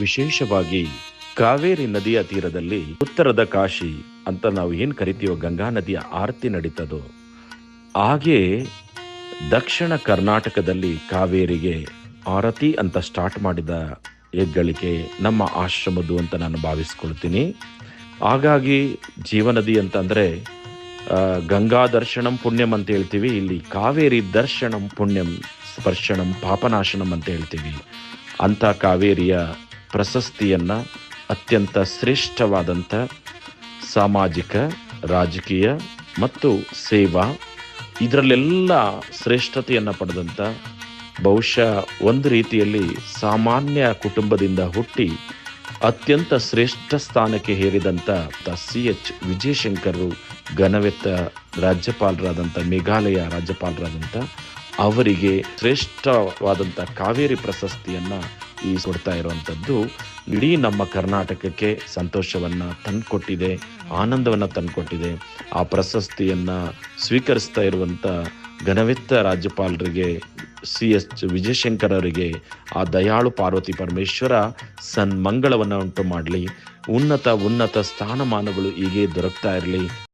ವಿಶೇಷವಾಗಿ ಕಾವೇರಿ ನದಿಯ ತೀರದಲ್ಲಿ ಉತ್ತರದ ಕಾಶಿ ಅಂತ ನಾವು ಏನು ಕರಿತೀವೋ ಗಂಗಾ ನದಿಯ ಆರತಿ ನಡೀತದೋ. ಹಾಗೆ ದಕ್ಷಿಣ ಕರ್ನಾಟಕದಲ್ಲಿ ಕಾವೇರಿಗೆ ಆರತಿ ಅಂತ ಸ್ಟಾರ್ಟ್ ಮಾಡಿದ ಹೆಗ್ಗಳಿಕೆ ನಮ್ಮ ಆಶ್ರಮದ್ದು ಅಂತ ನಾನು ಭಾವಿಸ್ಕೊಳ್ತೀನಿ. ಹಾಗಾಗಿ ಜೀವನದಿ ಅಂತಂದರೆ ಗಂಗಾ ದರ್ಶನಂ ಪುಣ್ಯಂ ಅಂತ ಹೇಳ್ತೀವಿ, ಇಲ್ಲಿ ಕಾವೇರಿ ದರ್ಶನಂ ಪುಣ್ಯಂ ಸ್ಪರ್ಶನಂ ಪಾಪನಾಶನಂ ಅಂತ ಹೇಳ್ತೀವಿ. ಅಂಥ ಕಾವೇರಿಯ ಪ್ರಶಸ್ತಿಯನ್ನು ಅತ್ಯಂತ ಶ್ರೇಷ್ಠವಾದಂಥ ಸಾಮಾಜಿಕ, ರಾಜಕೀಯ ಮತ್ತು ಸೇವಾ ಇದರಲ್ಲೆಲ್ಲ ಶ್ರೇಷ್ಠತೆಯನ್ನು ಪಡೆದಂಥ ಬಹುಶಃ ಒಂದು ರೀತಿಯಲ್ಲಿ ಸಾಮಾನ್ಯ ಕುಟುಂಬದಿಂದ ಹುಟ್ಟಿ ಅತ್ಯಂತ ಶ್ರೇಷ್ಠ ಸ್ಥಾನಕ್ಕೆ ಹೇರಿದಂಥ ಸಿ ಎಚ್ ವಿಜಯಶಂಕರ್ ಘನವೆತ್ತ ರಾಜ್ಯಪಾಲರಾದಂಥ ಮೇಘಾಲಯ ರಾಜ್ಯಪಾಲರಾದಂಥ ಅವರಿಗೆ ಶ್ರೇಷ್ಠವಾದಂಥ ಕಾವೇರಿ ಪ್ರಶಸ್ತಿಯನ್ನು ಈ ಕೊಡ್ತಾ ಇರುವಂಥದ್ದು ಇಡೀ ನಮ್ಮ ಕರ್ನಾಟಕಕ್ಕೆ ಸಂತೋಷವನ್ನು ತಂದುಕೊಟ್ಟಿದೆ, ಆನಂದವನ್ನು ತಂದುಕೊಟ್ಟಿದೆ. ಆ ಪ್ರಶಸ್ತಿಯನ್ನು ಸ್ವೀಕರಿಸ್ತಾ ಇರುವಂಥ ಘನವೆತ್ತ ರಾಜ್ಯಪಾಲರಿಗೆ, ಸಿ ಎಸ್ ವಿಜಯಶಂಕರ್ ಅವರಿಗೆ, ಆ ದಯಾಳು ಪಾರ್ವತಿ ಪರಮೇಶ್ವರ ಸನ್ಮಂಗಳವನ್ನು ಉಂಟು ಮಾಡಲಿ. ಉನ್ನತ ಉನ್ನತ ಸ್ಥಾನಮಾನಗಳು ಹೀಗೆ ದೊರಕ್ತಾ ಇರಲಿ.